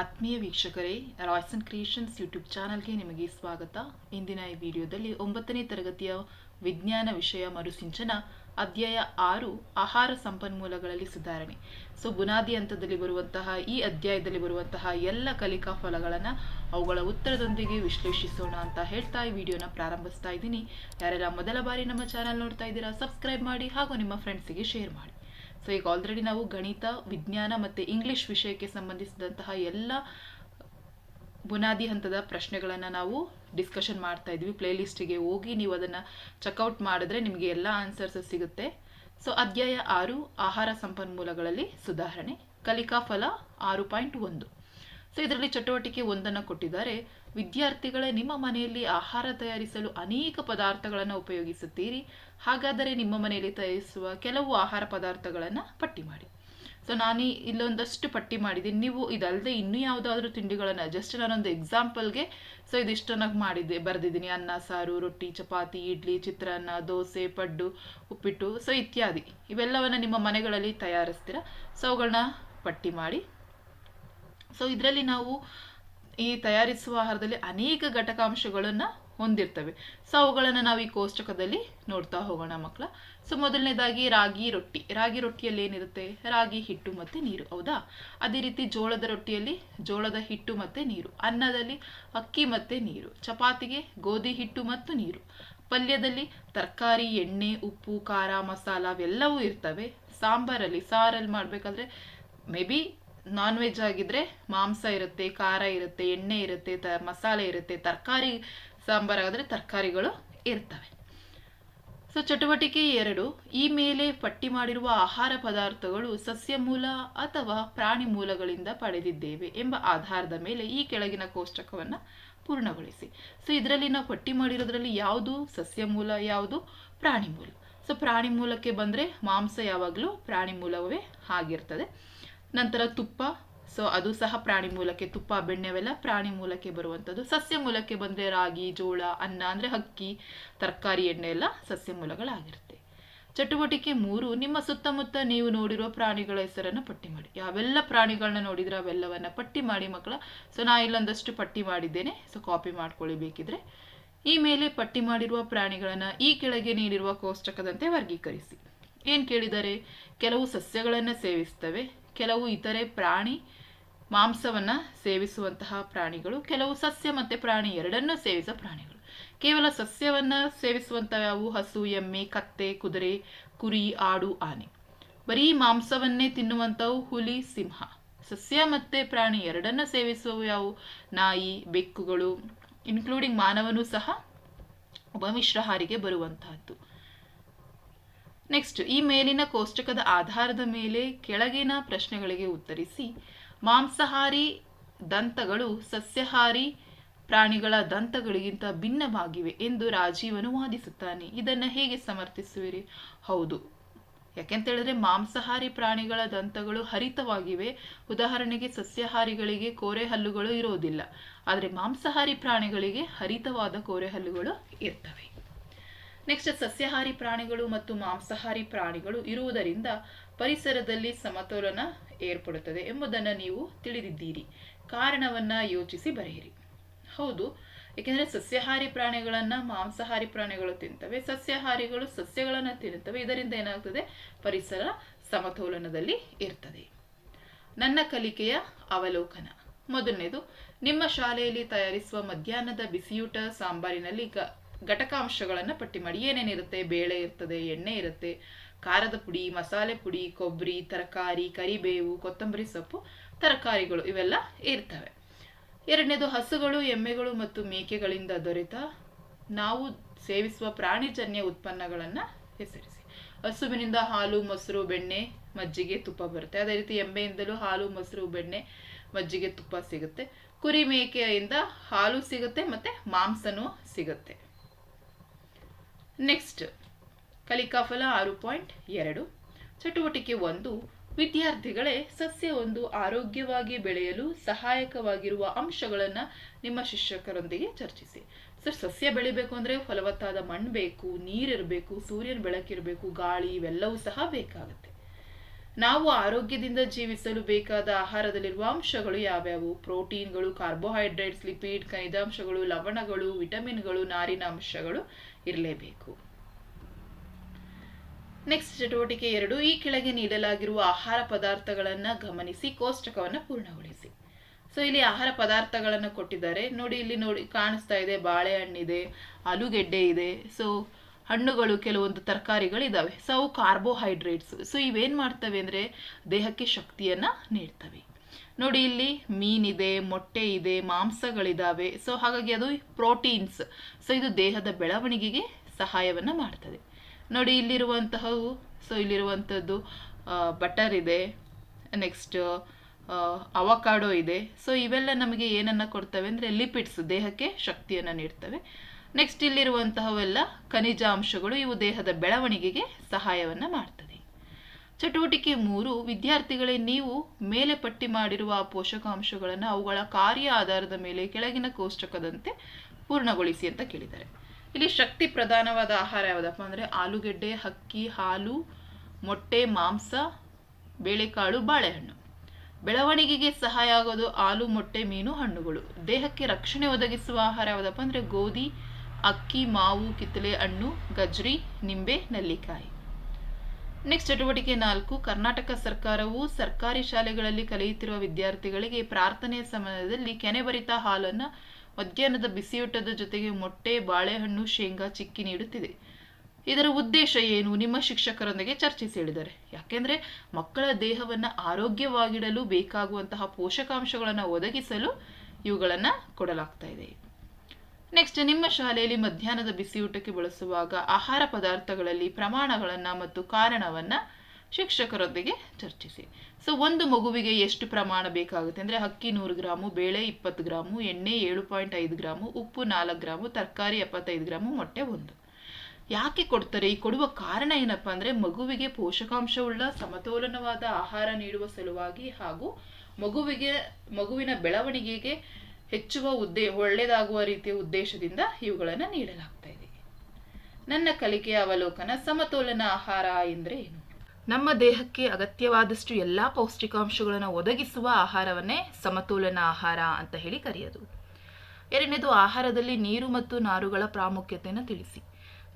ಆತ್ಮೀಯ ವೀಕ್ಷಕರೇ Royson creations YouTube ಚಾನಲ್ಗೆ ನಿಮಗೆ ಸ್ವಾಗತ. ಇಂದಿನ ಈ ವಿಡಿಯೋದಲ್ಲಿ ಒಂಬತ್ತನೇ ತರಗತಿಯ ವಿಜ್ಞಾನ ವಿಷಯ ಮರುಸಿಂಚನ, ಅಧ್ಯಾಯ ಆರು, ಆಹಾರ ಸಂಪನ್ಮೂಲಗಳಲ್ಲಿ ಸುಧಾರಣೆ. ಸೊ ಬುನಾದಿ ಹಂತದಲ್ಲಿ ಬರುವಂತಹ, ಈ ಅಧ್ಯಾಯದಲ್ಲಿ ಬರುವಂತಹ ಎಲ್ಲ ಕಲಿಕಾ ಫಲಗಳನ್ನು ಅವುಗಳ ಉತ್ತರದೊಂದಿಗೆ ವಿಶ್ಲೇಷಿಸೋಣ ಅಂತ ಹೇಳ್ತಾ ಈ ವಿಡಿಯೋನ ಪ್ರಾರಂಭಿಸ್ತಾ ಇದ್ದೀನಿ. ಯಾರೆಲ್ಲ ಮೊದಲ ಬಾರಿ ನಮ್ಮ ಚಾನಲ್ ನೋಡ್ತಾ ಇದ್ದೀರಾ ಸಬ್ಸ್ಕ್ರೈಬ್ ಮಾಡಿ ಹಾಗೂ ನಿಮ್ಮ ಫ್ರೆಂಡ್ಸಿಗೆ ಶೇರ್ ಮಾಡಿ. ಸೊ ಈಗ ಆಲ್ರೆಡಿ ನಾವು ಗಣಿತ, ವಿಜ್ಞಾನ ಮತ್ತು ಇಂಗ್ಲಿಷ್ ವಿಷಯಕ್ಕೆ ಸಂಬಂಧಿಸಿದಂತಹ ಎಲ್ಲ ಬುನಾದಿ ಹಂತದ ಪ್ರಶ್ನೆಗಳನ್ನು ನಾವು ಡಿಸ್ಕಷನ್ ಮಾಡ್ತಾ ಇದ್ವಿ. ಪ್ಲೇಲಿಸ್ಟಿಗೆ ಹೋಗಿ ನೀವು ಅದನ್ನು ಚೆಕ್ಔಟ್ ಮಾಡಿದ್ರೆ ನಿಮಗೆ ಎಲ್ಲ ಆನ್ಸರ್ಸ್ ಸಿಗುತ್ತೆ. ಸೊ ಅಧ್ಯಾಯ ಆರು, ಆಹಾರ ಸಂಪನ್ಮೂಲಗಳಲ್ಲಿ ಸುಧಾರಣೆ. ಕಲಿಕಾ ಫಲ ಆರು ಪಾಯಿಂಟ್ ಒಂದು. ಸೊ, ಇದರಲ್ಲಿ ಚಟುವಟಿಕೆ ಒಂದನ್ನು ಕೊಟ್ಟಿದ್ದಾರೆ. ವಿದ್ಯಾರ್ಥಿಗಳೇ, ನಿಮ್ಮ ಮನೆಯಲ್ಲಿ ಆಹಾರ ತಯಾರಿಸಲು ಅನೇಕ ಪದಾರ್ಥಗಳನ್ನು ಉಪಯೋಗಿಸುತ್ತೀರಿ. ಹಾಗಾದರೆ ನಿಮ್ಮ ಮನೆಯಲ್ಲಿ ತಯಾರಿಸುವ ಕೆಲವು ಆಹಾರ ಪದಾರ್ಥಗಳನ್ನು ಪಟ್ಟಿ ಮಾಡಿ. ಸೊ, ನಾನು ಇಲ್ಲೊಂದಷ್ಟು ಪಟ್ಟಿ ಮಾಡಿದ್ದೀನಿ. ನೀವು ಇದಲ್ಲದೆ ಇನ್ನೂ ಯಾವುದಾದ್ರೂ ತಿಂಡಿಗಳನ್ನು ಜಸ್ಟ್ ನಾನೊಂದು ಎಕ್ಸಾಂಪಲ್ಗೆ ಸೊ, ಇದಿಷ್ಟನ್ನು ಮಾಡಿದ್ದೆ, ಬರೆದಿದ್ದೀನಿ. ಅನ್ನ, ಸಾರು, ರೊಟ್ಟಿ, ಚಪಾತಿ, ಇಡ್ಲಿ, ಚಿತ್ರಾನ್ನ, ದೋಸೆ, ಪಡ್ಡು, ಉಪ್ಪಿಟ್ಟು, ಸೊ, ಇತ್ಯಾದಿ. ಇವೆಲ್ಲವನ್ನು ನಿಮ್ಮ ಮನೆಗಳಲ್ಲಿ ತಯಾರಿಸ್ತೀರಾ? ಸೊ ಅವುಗಳನ್ನ ಪಟ್ಟಿ ಮಾಡಿ ಸೊ ಇದರಲ್ಲಿ ನಾವು ಈ ತಯಾರಿಸುವ ಆಹಾರದಲ್ಲಿ ಅನೇಕ ಘಟಕಾಂಶಗಳನ್ನು ಹೊಂದಿರ್ತವೆ. ಸೊ ಅವುಗಳನ್ನು ನಾವು ಈ ಕೋಷ್ಟಕದಲ್ಲಿ ನೋಡ್ತಾ ಹೋಗೋಣ ಮಕ್ಕಳ ಸೊ ಮೊದಲನೇದಾಗಿ ರಾಗಿ ರೊಟ್ಟಿ. ರಾಗಿ ರೊಟ್ಟಿಯಲ್ಲಿ ಏನಿರುತ್ತೆ? ರಾಗಿ, ಹಿಟ್ಟು ಮತ್ತು ನೀರು. ಹೌದಾ? ಅದೇ ರೀತಿ ಜೋಳದ ರೊಟ್ಟಿಯಲ್ಲಿ ಜೋಳದ ಹಿಟ್ಟು ಮತ್ತು ನೀರು. ಅನ್ನದಲ್ಲಿ ಅಕ್ಕಿ ಮತ್ತು ನೀರು. ಚಪಾತಿಗೆ ಗೋಧಿ ಹಿಟ್ಟು ಮತ್ತು ನೀರು. ಪಲ್ಯದಲ್ಲಿ ತರಕಾರಿ, ಎಣ್ಣೆ, ಉಪ್ಪು, ಖಾರ, ಮಸಾಲ ಅವೆಲ್ಲವೂ ಇರ್ತವೆ. ಸಾಂಬಾರಲ್ಲಿ, ಸಾರಲ್ಲಿ ಮಾಡಬೇಕಾದ್ರೆ ಮೇ ಬಿ ನಾನ್ ವೆಜ್ ಆಗಿದ್ರೆ ಮಾಂಸ ಇರುತ್ತೆ, ಖಾರ ಇರುತ್ತೆ, ಎಣ್ಣೆ ಇರುತ್ತೆ, ತ, ಮಸಾಲೆ ಇರುತ್ತೆ, ತರಕಾರಿ ಸಾಂಬಾರಾದರೆ ತರಕಾರಿಗಳು ಇರ್ತವೆ. ಸೊ ಚಟುವಟಿಕೆ ಎರಡು, ಈ ಮೇಲೆ ಪಟ್ಟಿ ಮಾಡಿರುವ ಆಹಾರ ಪದಾರ್ಥಗಳು ಸಸ್ಯ ಮೂಲ ಅಥವಾ ಪ್ರಾಣಿ ಮೂಲಗಳಿಂದ ಪಡೆದಿದ್ದೇವೆ ಎಂಬ ಆಧಾರದ ಮೇಲೆ ಈ ಕೆಳಗಿನ ಕೋಷ್ಟಕವನ್ನು ಪೂರ್ಣಗೊಳಿಸಿ. ಸೊ ಇದರಲ್ಲಿ ನಾವು ಪಟ್ಟಿ ಮಾಡಿರೋದ್ರಲ್ಲಿ ಯಾವುದು ಸಸ್ಯ ಮೂಲ, ಯಾವುದು ಪ್ರಾಣಿ ಮೂಲ. ಸೊ ಪ್ರಾಣಿ ಮೂಲಕ್ಕೆ ಬಂದರೆ ಮಾಂಸ ಯಾವಾಗಲೂ ಪ್ರಾಣಿ ಮೂಲವೇ ಆಗಿರ್ತದೆ. ನಂತರ ತುಪ್ಪ. ಸೊ ಅದು ಸಹ ಪ್ರಾಣಿ ಮೂಲಕ್ಕೆ ತುಪ್ಪ, ಬೆಣ್ಣೆವೆಲ್ಲ ಪ್ರಾಣಿ ಮೂಲಕ್ಕೆ ಬರುವಂಥದ್ದು. ಸಸ್ಯ ಮೂಲಕ್ಕೆ ಬಂದರೆ ರಾಗಿ, ಜೋಳ, ಅನ್ನ ಅಂದರೆ ಅಕ್ಕಿ ತರಕಾರಿ, ಎಣ್ಣೆ ಎಲ್ಲ ಸಸ್ಯ ಮೂಲಗಳಾಗಿರುತ್ತೆ. ಚಟುವಟಿಕೆ ಮೂರು, ನಿಮ್ಮ ಸುತ್ತಮುತ್ತ ನೀವು ನೋಡಿರುವ ಪ್ರಾಣಿಗಳ ಹೆಸರನ್ನು ಪಟ್ಟಿ ಮಾಡಿ. ಯಾವೆಲ್ಲ ಪ್ರಾಣಿಗಳನ್ನ ನೋಡಿದರೆ ಅವೆಲ್ಲವನ್ನು ಪಟ್ಟಿ ಮಾಡಿ ಮಕ್ಕಳ. ಸೊ ನಾ ಇಲ್ಲೊಂದಷ್ಟು ಪಟ್ಟಿ ಮಾಡಿದ್ದೇನೆ. ಸೊ ಕಾಪಿ ಮಾಡ್ಕೊಳ್ಳಿ ಬೇಕಿದ್ರೆ. ಈ ಮೇಲೆ ಪಟ್ಟಿ ಮಾಡಿರುವ ಪ್ರಾಣಿಗಳನ್ನು ಈ ಕೆಳಗೆ ನೀಡಿರುವ ಕೋಷ್ಟಕದಂತೆ ವರ್ಗೀಕರಿಸಿ. ಏನು ಕೇಳಿದರೆ, ಕೆಲವು ಸಸ್ಯಗಳನ್ನು ಸೇವಿಸ್ತವೆ. ಕೆಲವು ಇತರೆ ಪ್ರಾಣಿ ಮಾಂಸವನ್ನು ಸೇವಿಸುವಂತಹ ಪ್ರಾಣಿಗಳು, ಕೆಲವು ಸಸ್ಯ ಮತ್ತು ಪ್ರಾಣಿ ಎರಡನ್ನೂ ಸೇವಿಸುವ ಪ್ರಾಣಿಗಳು. ಕೇವಲ ಸಸ್ಯವನ್ನು ಸೇವಿಸುವಂಥವು ಹಸು, ಎಮ್ಮೆ, ಕತ್ತೆ, ಕುದುರೆ, ಕುರಿ, ಆಡು, ಆನೆ. ಬರೀ ಮಾಂಸವನ್ನೇ ತಿನ್ನುವಂಥವು ಹುಲಿ, ಸಿಂಹ. ಸಸ್ಯ ಮತ್ತು ಪ್ರಾಣಿ ಎರಡನ್ನು ಸೇವಿಸುವವು ಯಾವು ನಾಯಿ, ಬೆಕ್ಕುಗಳು ಇನ್ಕ್ಲೂಡಿಂಗ್ ಮಾನವನೂ ಸಹ ಉಪಮಿಶ್ರಹಾರಿಗೆ ಮಿಶ್ರಹಾರಿಗೆ ಬರುವಂತಹದ್ದು. ನೆಕ್ಸ್ಟ್ ಈ ಮೇಲಿನ ಕೋಷ್ಟಕದ ಆಧಾರದ ಮೇಲೆ ಕೆಳಗಿನ ಪ್ರಶ್ನೆಗಳಿಗೆ ಉತ್ತರಿಸಿ, ಮಾಂಸಾಹಾರಿ ದಂತಗಳು ಸಸ್ಯಾಹಾರಿ ಪ್ರಾಣಿಗಳ ದಂತಗಳಿಗಿಂತ ಭಿನ್ನವಾಗಿವೆ ಎಂದು ರಾಜೀವನು ವಾದಿಸುತ್ತಾನೆ. ಇದನ್ನು ಹೇಗೆ ಸಮರ್ಥಿಸುವಿರಿ? ಹೌದು. ಯಾಕೆಂತ ಹೇಳಿದ್ರೆ ಮಾಂಸಾಹಾರಿ ಪ್ರಾಣಿಗಳ ದಂತಗಳು ಹರಿತವಾಗಿವೆ. ಉದಾಹರಣೆಗೆ ಸಸ್ಯಾಹಾರಿಗಳಿಗೆ ಕೋರೆ ಹಲ್ಲುಗಳು ಇರೋದಿಲ್ಲ. ಆದರೆ ಮಾಂಸಾಹಾರಿ ಪ್ರಾಣಿಗಳಿಗೆ ಹರಿತವಾದ ಕೋರೆ ಹಲ್ಲುಗಳು ಇರ್ತವೆ. ನೆಕ್ಸ್ಟ್ ಸಸ್ಯಾಹಾರಿ ಪ್ರಾಣಿಗಳು ಮತ್ತು ಮಾಂಸಾಹಾರಿ ಪ್ರಾಣಿಗಳು ಇರುವುದರಿಂದ ಪರಿಸರದಲ್ಲಿ ಸಮತೋಲನ ಏರ್ಪಡುತ್ತದೆ ಎಂಬುದನ್ನು ನೀವು ತಿಳಿದಿದ್ದೀರಿ. ಕಾರಣವನ್ನು ಯೋಚಿಸಿ ಬರೆಯಿರಿ. ಹೌದು, ಏಕೆಂದರೆ ಸಸ್ಯಾಹಾರಿ ಪ್ರಾಣಿಗಳನ್ನು ಮಾಂಸಾಹಾರಿ ಪ್ರಾಣಿಗಳು ತಿಂತವೆ, ಸಸ್ಯಾಹಾರಿಗಳು ಸಸ್ಯಗಳನ್ನು ತಿನ್ನುತ್ತವೆ ಇದರಿಂದ ಏನಾಗ್ತದೆ? ಪರಿಸರ ಸಮತೋಲನದಲ್ಲಿ ಇರ್ತದೆ. ನನ್ನ ಕಲಿಕೆಯ ಅವಲೋಕನ. ಮೊದಲನೇದು, ನಿಮ್ಮ ಶಾಲೆಯಲ್ಲಿ ತಯಾರಿಸುವ ಮಧ್ಯಾಹ್ನದ ಬಿಸಿಯೂಟ ಸಾಂಬಾರಿನಲ್ಲಿ ಗ ಘಟಕಾಂಶಗಳನ್ನು ಪಟ್ಟಿ ಮಾಡಿ. ಏನೇನಿರುತ್ತೆ ಬೇಳೆ ಇರ್ತದೆ, ಎಣ್ಣೆ ಇರುತ್ತೆ, ಖಾರದ ಪುಡಿ, ಮಸಾಲೆ ಪುಡಿ ಕೊಬ್ಬರಿ ತರಕಾರಿ, ಕರಿಬೇವು, ಕೊತ್ತಂಬರಿ ಸೊಪ್ಪು, ತರಕಾರಿಗಳು ಇವೆಲ್ಲ ಇರ್ತವೆ. ಎರಡನೇದು ಹಸುಗಳು, ಎಮ್ಮೆಗಳು ಮತ್ತು ಮೇಕೆಗಳಿಂದ ದೊರೆತ ನಾವು ಸೇವಿಸುವ ಪ್ರಾಣಿಜನ್ಯ ಉತ್ಪನ್ನಗಳನ್ನು ಹೆಸರಿಸಿ. ಹಸುವಿನಿಂದ ಹಾಲು, ಮೊಸರು, ಬೆಣ್ಣೆ, ಮಜ್ಜಿಗೆ ತುಪ್ಪ ಬರುತ್ತೆ. ಅದೇ ರೀತಿ ಎಮ್ಮೆಯಿಂದಲೂ ಹಾಲು, ಮೊಸರು, ಬೆಣ್ಣೆ, ಮಜ್ಜಿಗೆ ತುಪ್ಪ ಸಿಗುತ್ತೆ. ಕುರಿ ಮೇಕೆಯಿಂದ ಹಾಲು ಸಿಗುತ್ತೆ ಮತ್ತು ಮಾಂಸನೂ ಸಿಗುತ್ತೆ. ನೆಕ್ಸ್ಟ್ ಕಲಿಕಾಫಲ ಆರು ಪಾಯಿಂಟ್ ಎರಡು. ಚಟುವಟಿಕೆ ಒಂದು, ವಿದ್ಯಾರ್ಥಿಗಳೇ ಸಸ್ಯ ಒಂದು ಆರೋಗ್ಯವಾಗಿ ಬೆಳೆಯಲು ಸಹಾಯಕವಾಗಿರುವ ಅಂಶಗಳನ್ನು ನಿಮ್ಮ ಶಿಕ್ಷಕರೊಂದಿಗೆ ಚರ್ಚಿಸಿ. ಸರ್, ಸಸ್ಯ ಬೆಳಿಬೇಕು ಅಂದರೆ ಫಲವತ್ತಾದ ಮಣ್ಣು ಬೇಕು, ನೀರಿರಬೇಕು, ಸೂರ್ಯನ ಬೆಳಕಿರಬೇಕು, ಗಾಳಿ ಇವೆಲ್ಲವೂ ಸಹ ಬೇಕಾಗುತ್ತೆ. ನಾವು ಆರೋಗ್ಯದಿಂದ ಜೀವಿಸಲು ಬೇಕಾದ ಆಹಾರದಲ್ಲಿರುವ ಅಂಶಗಳು ಯಾವ್ಯಾವು? ಪ್ರೋಟೀನ್ಗಳು, ಕಾರ್ಬೋಹೈಡ್ರೇಟ್ಸ್, ಲಿಪಿಡ್, ಖನಿಜಾಂಶಗಳು, ಲವಣಗಳು, ವಿಟಮಿನ್ಗಳು, ನಾರಿನ ಅಂಶಗಳು. ಇರಲೇಬೇಕು. ನೆಕ್ಸ್ಟ್ ಚಟುವಟಿಕೆ ಎರಡು, ಈ ಕೆಳಗೆ ನೀಡಲಾಗಿರುವ ಆಹಾರ ಪದಾರ್ಥಗಳನ್ನು ಗಮನಿಸಿ, ಕೋಷ್ಟಕವನ್ನು ಪೂರ್ಣಗೊಳಿಸಿ. ಸೊ ಇಲ್ಲಿ ಆಹಾರ ಪದಾರ್ಥಗಳನ್ನು ಕೊಟ್ಟಿದ್ದಾರೆ. ನೋಡಿ, ಇಲ್ಲಿ ನೋಡಿ, ಕಾಣಿಸ್ತಾ ಇದೆ, ಬಾಳೆಹಣ್ಣಿದೆ, ಆಲೂಗೆಡ್ಡೆ ಇದೆ. ಸೊ ಹಣ್ಣುಗಳು ಕೆಲವೊಂದು ತರಕಾರಿಗಳಿದ್ದಾವೆ ಸೊ ಅವು ಕಾರ್ಬೋಹೈಡ್ರೇಟ್ಸ್ ಸೊ ಇವೇನು ಮಾಡ್ತವೆ ಅಂದರೆ, ದೇಹಕ್ಕೆ ಶಕ್ತಿಯನ್ನು ನೀಡ್ತವೆ. ನೋಡಿ ಇಲ್ಲಿ ಮೀನಿದೆ, ಮೊಟ್ಟೆ ಇದೆ ಮಾಂಸಗಳಿದ್ದಾವೆ ಸೊ ಹಾಗಾಗಿ ಅದು ಪ್ರೋಟೀನ್ಸ್. ಸೊ ಇದು ದೇಹದ ಬೆಳವಣಿಗೆಗೆ ಸಹಾಯವನ್ನು ಮಾಡ್ತದೆ. ನೋಡಿ ಇಲ್ಲಿರುವಂತಹವು ಸೊ ಇಲ್ಲಿರುವಂಥದ್ದು ಬಟರ್ ಇದೆ. ನೆಕ್ಸ್ಟ್ ಅವಕಾಡೋ ಇದೆ. ಸೊ ಇವೆಲ್ಲ ನಮಗೆ ಏನನ್ನು ಕೊಡ್ತವೆ ಅಂದರೆ ಲಿಪಿಡ್ಸ್, ದೇಹಕ್ಕೆ ಶಕ್ತಿಯನ್ನು ನೀಡ್ತವೆ. ನೆಕ್ಸ್ಟ್ ಇಲ್ಲಿರುವಂತಹವೆಲ್ಲ ಖನಿಜಾಂಶಗಳು, ಇವು ದೇಹದ ಬೆಳವಣಿಗೆಗೆ ಸಹಾಯವನ್ನು ಮಾಡ್ತದೆ. ಚಟುವಟಿಕೆ ಮೂರು, ವಿದ್ಯಾರ್ಥಿಗಳೇ ನೀವು ಮೇಲೆ ಪಟ್ಟಿ ಮಾಡಿರುವ ಪೋಷಕಾಂಶಗಳನ್ನು ಅವುಗಳ ಕಾರ್ಯ ಆಧಾರದ ಮೇಲೆ ಕೆಳಗಿನ ಕೋಷ್ಟಕದಂತೆ ಪೂರ್ಣಗೊಳಿಸಿ ಅಂತ ಕೇಳಿದ್ದಾರೆ. ಇಲ್ಲಿ ಶಕ್ತಿ ಪ್ರಧಾನವಾದ ಆಹಾರ ಯಾವುದಪ್ಪ ಅಂದರೆ ಆಲೂಗೆಡ್ಡೆ ಹಕ್ಕಿ ಹಾಲು, ಮೊಟ್ಟೆ, ಮಾಂಸ, ಬೇಳೆಕಾಳು, ಬಾಳೆಹಣ್ಣು. ಬೆಳವಣಿಗೆಗೆ ಸಹಾಯ ಆಗೋದು ಹಾಲು, ಮೊಟ್ಟೆ, ಮೀನು, ಹಣ್ಣುಗಳು. ದೇಹಕ್ಕೆ ರಕ್ಷಣೆ ಒದಗಿಸುವ ಆಹಾರ ಯಾವುದಪ್ಪ ಅಂದರೆ ಗೋಧಿ, ಅಕ್ಕಿ, ಮಾವು ಕಿತ್ತಳೆ ಹಣ್ಣು, ಗಜ್ರಿ, ನಿಂಬೆ, ನೆಲ್ಲಿಕಾಯಿ. ನೆಕ್ಸ್ಟ್ ಚಟುವಟಿಕೆ ನಾಲ್ಕು, ಕರ್ನಾಟಕ ಸರ್ಕಾರವು ಸರ್ಕಾರಿ ಶಾಲೆಗಳಲ್ಲಿ ಕಲಿಯುತ್ತಿರುವ ವಿದ್ಯಾರ್ಥಿಗಳಿಗೆ ಪ್ರಾರ್ಥನೆಯ ಸಮಯದಲ್ಲಿ ಕೆನೆಬರಿತ ಹಾಲನ್ನು ಮಧ್ಯಾಹ್ನದ ಬಿಸಿಯೂಟದ ಜೊತೆಗೆ ಮೊಟ್ಟೆ, ಬಾಳೆಹಣ್ಣು, ಶೇಂಗಾ ಚಿಕ್ಕಿ ನೀಡುತ್ತಿದೆ. ಇದರ ಉದ್ದೇಶ ಏನು? ನಿಮ್ಮ ಶಿಕ್ಷಕರೊಂದಿಗೆ ಚರ್ಚಿಸಿ ಹೇಳಿದ್ದಾರೆ ಯಾಕೆಂದ್ರೆ ಮಕ್ಕಳ ದೇಹವನ್ನು ಆರೋಗ್ಯವಾಗಿಡಲು ಬೇಕಾಗುವಂತಹ ಪೋಷಕಾಂಶಗಳನ್ನು ಒದಗಿಸಲು ಇವುಗಳನ್ನು ಕೊಡಲಾಗ್ತಾ ಇದೆ. ನೆಕ್ಸ್ಟ್ ನಿಮ್ಮ ಶಾಲೆಯಲ್ಲಿ ಮಧ್ಯಾಹ್ನದ ಬಿಸಿಯೂಟಕ್ಕೆ ಬಳಸುವಾಗ ಆಹಾರ ಪದಾರ್ಥಗಳಲ್ಲಿ ಪ್ರಮಾಣಗಳನ್ನು ಮತ್ತು ಕಾರಣವನ್ನು ಶಿಕ್ಷಕರೊಂದಿಗೆ ಚರ್ಚಿಸಿ. ಸೊ ಒಂದು ಮಗುವಿಗೆ ಎಷ್ಟು ಪ್ರಮಾಣ ಬೇಕಾಗುತ್ತೆ? ಅಂದರೆ ಅಕ್ಕಿ ನೂರು ಗ್ರಾಮು, ಬೇಳೆ ಇಪ್ಪತ್ತು ಗ್ರಾಮು, ಎಣ್ಣೆ ಏಳು ಪಾಯಿಂಟ್ ಐದು ಗ್ರಾಮು, ಉಪ್ಪು ನಾಲ್ಕು ಗ್ರಾಮು, ತರಕಾರಿ ಎಪ್ಪತ್ತೈದು ಗ್ರಾಮು, ಮೊಟ್ಟೆ ಒಂದು. ಯಾಕೆ ಕೊಡ್ತಾರೆ? ಈ ಕೊಡುವ ಕಾರಣ ಏನಪ್ಪ ಅಂದರೆ ಮಗುವಿಗೆ ಪೋಷಕಾಂಶವುಳ್ಳ ಸಮತೋಲನವಾದ ಆಹಾರ ನೀಡುವ ಸಲುವಾಗಿ ಹಾಗೂ ಮಗುವಿಗೆ ಮಗುವಿನ ಬೆಳವಣಿಗೆಗೆ ಹೆಚ್ಚುವ ಉದ್ದೇ, ಒಳ್ಳೆಯದಾಗುವ ರೀತಿಯ ಉದ್ದೇಶದಿಂದ ಇವುಗಳನ್ನು ನೀಡಲಾಗ್ತಾ ಇದೆ. ನನ್ನ ಕಲಿಕೆಯ ಅವಲೋಕನ ಸಮತೋಲನ ಆಹಾರ ಎಂದರೆ ಏನು? ನಮ್ಮ ದೇಹಕ್ಕೆ ಅಗತ್ಯವಾದಷ್ಟು ಎಲ್ಲ ಪೌಷ್ಟಿಕಾಂಶಗಳನ್ನು ಒದಗಿಸುವ ಆಹಾರವನ್ನೇ ಸಮತೋಲನ ಆಹಾರ ಅಂತ ಹೇಳಿ ಕರೆಯೋದು. ಎರಡನೇದು ಆಹಾರದಲ್ಲಿ ನೀರು ಮತ್ತು ನಾರುಗಳ ಪ್ರಾಮುಖ್ಯತೆಯನ್ನು ತಿಳಿಸಿ.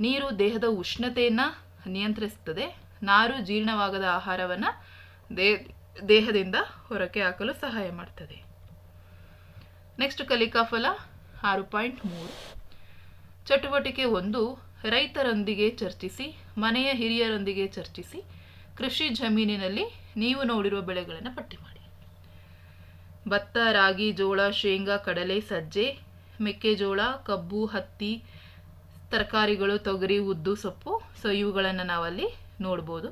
ನೀರು ದೇಹದ ಉಷ್ಣತೆಯನ್ನು ನಿಯಂತ್ರಿಸುತ್ತದೆ ನಾರು ಜೀರ್ಣವಾಗದ ಆಹಾರವನ್ನು ದೇಹದಿಂದ ಹೊರಕ್ಕೆ ಹಾಕಲು ಸಹಾಯ ಮಾಡ್ತದೆ. ನೆಕ್ಸ್ಟ್ ಕಲಿಕಾ ಫಲ, ಆರು ಪಾಯಿಂಟ್ ಮೂರು. ಚಟುವಟಿಕೆ ಒಂದು, ರೈತರೊಂದಿಗೆ ಚರ್ಚಿಸಿ, ಮನೆಯ ಹಿರಿಯರೊಂದಿಗೆ ಚರ್ಚಿಸಿ, ಕೃಷಿ ಜಮೀನಿನಲ್ಲಿ ನೀವು ನೋಡಿರುವ ಬೆಳೆಗಳನ್ನು ಪಟ್ಟಿ ಮಾಡಿ. ಭತ್ತ, ರಾಗಿ, ಜೋಳ, ಶೇಂಗಾ, ಕಡಲೆ, ಸಜ್ಜೆ, ಮೆಕ್ಕೆಜೋಳ, ಕಬ್ಬು, ಹತ್ತಿ, ತರಕಾರಿಗಳು, ತೊಗರಿ, ಉದ್ದು, ಸೊಪ್ಪು, ಸೊ ಇವುಗಳನ್ನು ನಾವಲ್ಲಿ ನೋಡ್ಬೋದು.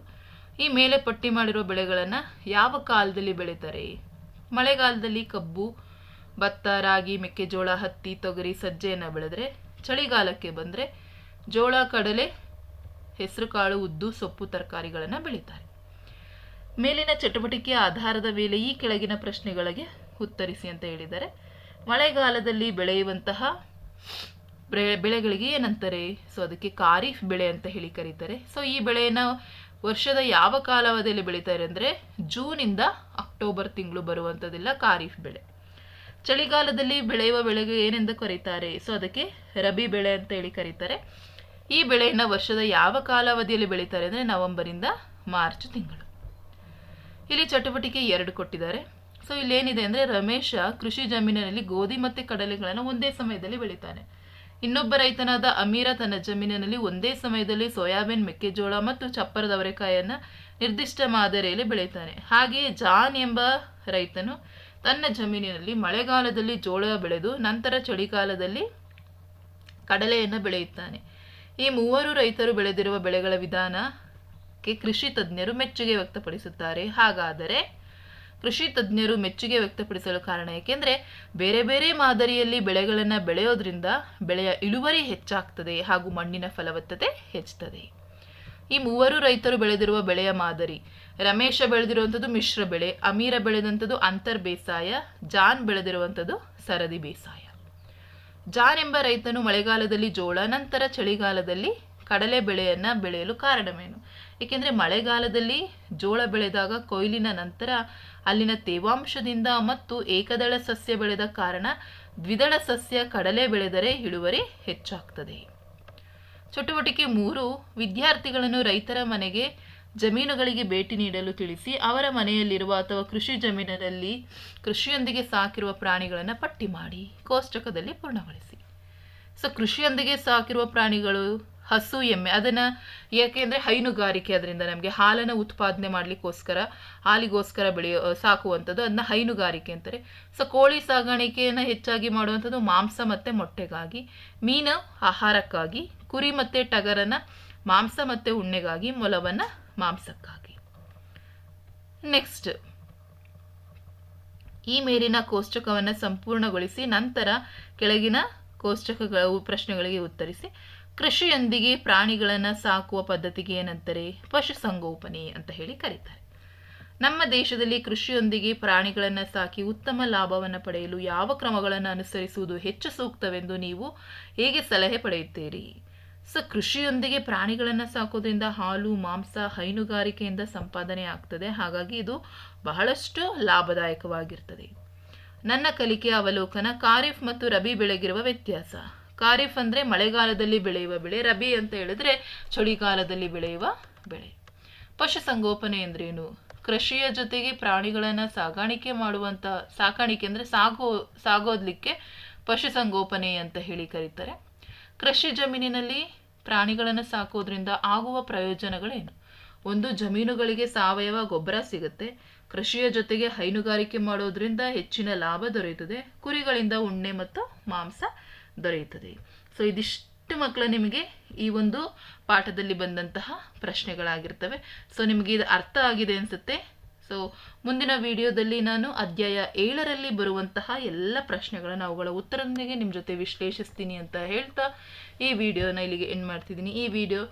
ಈ ಮೇಲೆ ಪಟ್ಟಿ ಮಾಡಿರೋ ಬೆಳೆಗಳನ್ನು ಯಾವ ಕಾಲದಲ್ಲಿ ಬೆಳೀತಾರೆ? ಮಳೆಗಾಲದಲ್ಲಿ ಕಬ್ಬು ಭತ್ತ ರಾಗಿ ಮೆಕ್ಕೆಜೋಳ ಹತ್ತಿ ತೊಗರಿ ಸಜ್ಜೆಯನ್ನು ಬೆಳೆದ್ರೆ ಚಳಿಗಾಲಕ್ಕೆ ಬಂದರೆ ಜೋಳ, ಕಡಲೆ ಹೆಸರುಕಾಳು ಉದ್ದು, ಸೊಪ್ಪು ತರಕಾರಿಗಳನ್ನು ಬೆಳೀತಾರೆ. ಮೇಲಿನ ಚಟುವಟಿಕೆಯ ಆಧಾರದ ಮೇಲೆ ಈ ಕೆಳಗಿನ ಪ್ರಶ್ನೆಗಳಿಗೆ ಉತ್ತರಿಸಿ ಅಂತ ಹೇಳಿದ್ದಾರೆ. ಮಳೆಗಾಲದಲ್ಲಿ ಬೆಳೆಯುವಂತಹ ಬೆಳೆಗಳಿಗೆ ಏನಂತಾರೆ? ಸೊ ಅದಕ್ಕೆ ಖಾರಿಫ್ ಬೆಳೆ ಅಂತ ಹೇಳಿ ಕರೀತಾರೆ. ಸೊ ಈ ಬೆಳೆಯನ್ನು ವರ್ಷದ ಯಾವ ಕಾಲಾವಧಿಯಲ್ಲಿ ಬೆಳೀತಾರೆ ಅಂದರೆ ಜೂನಿಂದ ಅಕ್ಟೋಬರ್ ತಿಂಗಳು ಬರುವಂಥದ್ದೆಲ್ಲ ಖಾರಿಫ್ ಬೆಳೆ. ಚಳಿಗಾಲದಲ್ಲಿ ಬೆಳೆಯುವ ಬೆಳೆಗೆ ಏನೆಂದು ಕರೀತಾರೆ? ಸೊ ಅದಕ್ಕೆ ರಬಿ ಬೆಳೆ ಅಂತ ಹೇಳಿ ಕರೀತಾರೆ. ಈ ಬೆಳೆಯನ್ನು ವರ್ಷದ ಯಾವ ಕಾಲಾವಧಿಯಲ್ಲಿ ಬೆಳೀತಾರೆ ಅಂದರೆ ನವೆಂಬರಿಂದ ಮಾರ್ಚ್ ತಿಂಗಳು. ಇಲ್ಲಿ ಚಟುವಟಿಕೆ ಎರಡು ಕೊಟ್ಟಿದ್ದಾರೆ. ಸೊ ಇಲ್ಲೇನಿದೆ ಅಂದರೆ ರಮೇಶ ಕೃಷಿ ಜಮೀನಿನಲ್ಲಿ ಗೋಧಿ ಮತ್ತು ಕಡಲೆಗಳನ್ನು ಒಂದೇ ಸಮಯದಲ್ಲಿ ಬೆಳೀತಾನೆ. ಇನ್ನೊಬ್ಬ ರೈತನಾದ ಅಮೀರ ತನ್ನ ಜಮೀನಿನಲ್ಲಿ ಒಂದೇ ಸಮಯದಲ್ಲಿ ಸೋಯಾಬೀನ್, ಮೆಕ್ಕೆಜೋಳ ಮತ್ತು ಚಪ್ಪರದ ಅವರೆಕಾಯನ್ನು ನಿರ್ದಿಷ್ಟ ಮಾದರಿಯಲ್ಲಿ ಬೆಳೀತಾನೆ. ಹಾಗೆಯೇ ಜಾನ್ ಎಂಬ ರೈತನು ತನ್ನ ಜಮೀನಿನಲ್ಲಿ ಮಳೆಗಾಲದಲ್ಲಿ ಜೋಳ ಬೆಳೆದು ನಂತರ ಚಳಿಗಾಲದಲ್ಲಿ ಕಡಲೆಯನ್ನು ಬೆಳೆಯುತ್ತಾನೆ. ಈ ಮೂವರು ರೈತರು ಬೆಳೆದಿರುವ ಬೆಳೆಗಳ ವಿಧಾನಕ್ಕೆ ಕೃಷಿ ತಜ್ಞರು ಮೆಚ್ಚುಗೆ ವ್ಯಕ್ತಪಡಿಸುತ್ತಾರೆ. ಹಾಗಾದರೆ ಕೃಷಿ ತಜ್ಞರು ಮೆಚ್ಚುಗೆ ವ್ಯಕ್ತಪಡಿಸಲು ಕಾರಣ ಏಕೆಂದರೆ ಬೇರೆ ಬೇರೆ ಮಾದರಿಯಲ್ಲಿ ಬೆಳೆಗಳನ್ನು ಬೆಳೆಯೋದ್ರಿಂದ ಬೆಳೆಯ ಇಳುವರಿ ಹೆಚ್ಚಾಗ್ತದೆ ಹಾಗೂ ಮಣ್ಣಿನ ಫಲವತ್ತತೆ ಹೆಚ್ಚುತ್ತದೆ. ಈ ಮೂವರು ರೈತರು ಬೆಳೆದಿರುವ ಬೆಳೆಯ ಮಾದರಿ. ರಮೇಶ ಬೆಳೆದಿರುವಂಥದ್ದು ಮಿಶ್ರ ಬೆಳೆ, ಅಮೀರ ಬೆಳೆದಂಥದ್ದು ಅಂತರ್ ಬೇಸಾಯ, ಜಾನ್ ಬೆಳೆದಿರುವಂಥದ್ದು ಸರದಿ ಬೇಸಾಯ. ಜಾನ್ ಎಂಬ ರೈತನು ಮಳೆಗಾಲದಲ್ಲಿ ಜೋಳ, ನಂತರ ಚಳಿಗಾಲದಲ್ಲಿ ಕಡಲೆ ಬೆಳೆಯನ್ನು ಬೆಳೆಯಲು ಕಾರಣವೇನು? ಏಕೆಂದರೆ ಮಳೆಗಾಲದಲ್ಲಿ ಜೋಳ ಬೆಳೆದಾಗ ಕೊಯ್ಲಿನ ನಂತರ ಅಲ್ಲಿನ ತೇವಾಂಶದಿಂದ ಮತ್ತು ಏಕದಳ ಸಸ್ಯ ಬೆಳೆದ ಕಾರಣ ದ್ವಿದಳ ಸಸ್ಯ ಕಡಲೆ ಬೆಳೆದರೆ ಇಳುವರಿ ಹೆಚ್ಚಾಗ್ತದೆ. ಚಟುವಟಿಕೆ ಮೂರು, ವಿದ್ಯಾರ್ಥಿಗಳನ್ನು ರೈತರ ಮನೆಗೆ, ಜಮೀನುಗಳಿಗೆ ಭೇಟಿ ನೀಡಲು ತಿಳಿಸಿ, ಅವರ ಮನೆಯಲ್ಲಿರುವ ಅಥವಾ ಕೃಷಿ ಜಮೀನಿನಲ್ಲಿ ಕೃಷಿಯೊಂದಿಗೆ ಸಾಕಿರುವ ಪ್ರಾಣಿಗಳನ್ನು ಪಟ್ಟಿ ಮಾಡಿ, ಕೋಷ್ಟಕದಲ್ಲಿ ಪೂರ್ಣಗೊಳಿಸಿ. ಸೊ ಕೃಷಿಯೊಂದಿಗೆ ಸಾಕಿರುವ ಪ್ರಾಣಿಗಳು ಹಸು, ಎಮ್ಮೆ, ಅದನ್ನು ಯಾಕೆಂದರೆ ಹೈನುಗಾರಿಕೆ ಅದರಿಂದ ನಮಗೆ ಹಾಲನ್ನು ಉತ್ಪಾದನೆ ಮಾಡಲಿಕ್ಕೋಸ್ಕರ, ಹಾಲಿಗೋಸ್ಕರ ಬೆಳೆಯೋ ಸಾಕುವಂಥದ್ದು ಅದನ್ನ ಹೈನುಗಾರಿಕೆ ಅಂತಾರೆ. ಸೊ ಕೋಳಿ ಸಾಗಾಣಿಕೆಯನ್ನು ಹೆಚ್ಚಾಗಿ ಮಾಡುವಂಥದ್ದು ಮಾಂಸ ಮತ್ತು ಮೊಟ್ಟೆಗಾಗಿ, ಮೀನು ಆಹಾರಕ್ಕಾಗಿ ಕುರಿ ಮತ್ತು ಟಗರನ ಮಾಂಸ ಮತ್ತು ಉಣ್ಣೆಗಾಗಿ ಮೊಲವನ್ನು ಮಾಂಸಕ್ಕಾಗಿ. ನೆಕ್ಸ್ಟ್ ಈ ಮೇಲಿನ ಕೋಷ್ಟಕವನ್ನು ಸಂಪೂರ್ಣಗೊಳಿಸಿ ನಂತರ ಕೆಳಗಿನ ಕೋಷ್ಟಕಗಳ ಪ್ರಶ್ನೆಗಳಿಗೆ ಉತ್ತರಿಸಿ. ಕೃಷಿಯೊಂದಿಗೆ ಪ್ರಾಣಿಗಳನ್ನು ಸಾಕುವ ಪದ್ಧತಿಗೆ ಏನಂತಾರೆ? ಪಶುಸಂಗೋಪನೆ ಅಂತ ಹೇಳಿ ಕರೀತಾರೆ. ನಮ್ಮ ದೇಶದಲ್ಲಿ ಕೃಷಿಯೊಂದಿಗೆ ಪ್ರಾಣಿಗಳನ್ನು ಸಾಕಿ ಉತ್ತಮ ಲಾಭವನ್ನು ಪಡೆಯಲು ಯಾವ ಕ್ರಮಗಳನ್ನು ಅನುಸರಿಸುವುದು ಹೆಚ್ಚು ಸೂಕ್ತವೆಂದು ನೀವು ಹೇಗೆ ಸಲಹೆ ಪಡೆಯುತ್ತೀರಿ? ಸೊ ಕೃಷಿಯೊಂದಿಗೆ ಪ್ರಾಣಿಗಳನ್ನು ಸಾಕೋದ್ರಿಂದ ಹಾಲು, ಮಾಂಸ, ಹೈನುಗಾರಿಕೆಯಿಂದ ಸಂಪಾದನೆ ಆಗ್ತದೆ. ಹಾಗಾಗಿ ಇದು ಬಹಳಷ್ಟು ಲಾಭದಾಯಕವಾಗಿರ್ತದೆ. ನನ್ನ ಕಲಿಕೆಯ ಅವಲೋಕನ ಖಾರಿಫ್ ಮತ್ತು ರಬಿ ಬೆಳೆಗಿರುವ ವ್ಯತ್ಯಾಸ. ಖಾರಿಫ್ ಅಂದರೆ ಮಳೆಗಾಲದಲ್ಲಿ ಬೆಳೆಯುವ ಬೆಳೆ, ರಬಿ ಅಂತ ಹೇಳಿದ್ರೆ ಚಳಿಗಾಲದಲ್ಲಿ ಬೆಳೆಯುವ ಬೆಳೆ. ಪಶುಸಂಗೋಪನೆ ಅಂದ್ರೇನು ಕೃಷಿಯ ಜೊತೆಗೆ ಪ್ರಾಣಿಗಳನ್ನು ಸಾಗಾಣಿಕೆ ಮಾಡುವಂಥ ಸಾಕಾಣಿಕೆ ಅಂದರೆ ಸಾಗೋ, ಸಾಗೋದಲಿಕ್ಕೆ ಪಶುಸಂಗೋಪನೆ ಅಂತ ಹೇಳಿ ಕರೀತಾರೆ. ಕೃಷಿ ಜಮೀನಿನಲ್ಲಿ ಪ್ರಾಣಿಗಳನ್ನು ಸಾಕೋದ್ರಿಂದ ಆಗುವ ಪ್ರಯೋಜನಗಳೇನು? ಒಂದು ಜಮೀನುಗಳಿಗೆ ಸಾವಯವ ಗೊಬ್ಬರ ಸಿಗುತ್ತೆ. ಕೃಷಿಯ ಜೊತೆಗೆ ಹೈನುಗಾರಿಕೆ ಮಾಡೋದ್ರಿಂದ ಹೆಚ್ಚಿನ ಲಾಭ ದೊರೆಯುತ್ತದೆ. ಕುರಿಗಳಿಂದ ಉಣ್ಣೆ ಮತ್ತು ಮಾಂಸ ದೊರೆಯುತ್ತದೆ. ಸೊ ಇದಿಷ್ಟು ಮಕ್ಕಳು ನಿಮಗೆ ಈ ಒಂದು ಪಾಠದಲ್ಲಿ ಬಂದಂತಹ ಪ್ರಶ್ನೆಗಳಾಗಿರ್ತವೆ. ಸೊ ನಿಮಗೆ ಇದು ಅರ್ಥ ಆಗಿದೆ ಅನಿಸುತ್ತೆ. ಸೊ ಮುಂದಿನ ವಿಡಿಯೋದಲ್ಲಿ ನಾನು ಅಧ್ಯಾಯ ಏಳರಲ್ಲಿ ಬರುವಂತಹ ಎಲ್ಲ ಪ್ರಶ್ನೆಗಳನ್ನು ಅವುಗಳ ಉತ್ತರದೊಂದಿಗೆ ನಿಮ್ಮ ಜೊತೆ ವಿಶ್ಲೇಷಿಸ್ತೀನಿ ಅಂತ ಹೇಳ್ತಾ ಈ ವಿಡಿಯೋನ ಇಲ್ಲಿಗೆ ಎಂಡ್ ಮಾಡ್ತಿದ್ದೀನಿ. ಈ ವಿಡಿಯೋ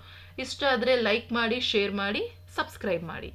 ಇಷ್ಟ ಆದರೆ ಲೈಕ್ ಮಾಡಿ ಶೇರ್ ಮಾಡಿ ಸಬ್ಸ್ಕ್ರೈಬ್ ಮಾಡಿ.